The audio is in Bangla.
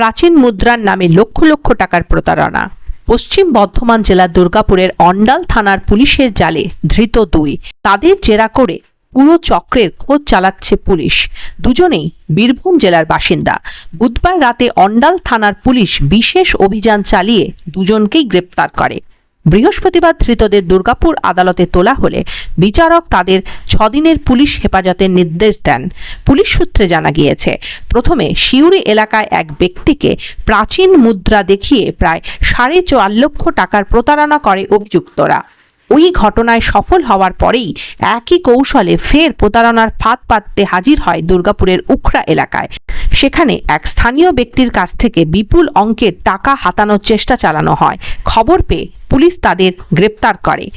প্রাচীন মুদ্রার নামে লক্ষ লক্ষ টাকার প্রতারণা। পশ্চিম বর্ধমান জেলার দুর্গাপুরের অন্ডাল থানার পুলিশের জালে ধৃত দুই। তাদের জেরা করে পুরো চক্রের খোঁজ চালাচ্ছে পুলিশ। দুজনেই বীরভূম জেলার বাসিন্দা। বুধবার রাতে অন্ডাল থানার পুলিশ বিশেষ অভিযান চালিয়ে দুজনকেই গ্রেপ্তার করে। বৃহস্পতিবার ধৃতদের দুর্গাপুর আদালতে তোলা হলে বিচারক তাদের ছদিনের পুলিশ হেফাজতের নির্দেশ দেন। পুলিশ সূত্রে জানা গিয়েছে, প্রথমে শিউরি এলাকায় এক ব্যক্তিকে প্রাচীন মুদ্রা দেখিয়ে প্রায় সাড়ে চার লক্ষ টাকার প্রতারণা করে অভিযুক্তরা। ওই ঘটনায় সফল হওয়ার পরেই একই কৌশলে ফের প্রতারণার ফাঁদ পাততে হাজির হয় দুর্গাপুরের উখড়া এলাকায়। সেখানে এক স্থানীয় ব্যক্তির কাছ থেকে বিপুল অঙ্কের টাকা হাতানোর চেষ্টা চালানো হয়। খবর পেয়ে পুলিশ তাদের গ্রেপ্তার করে।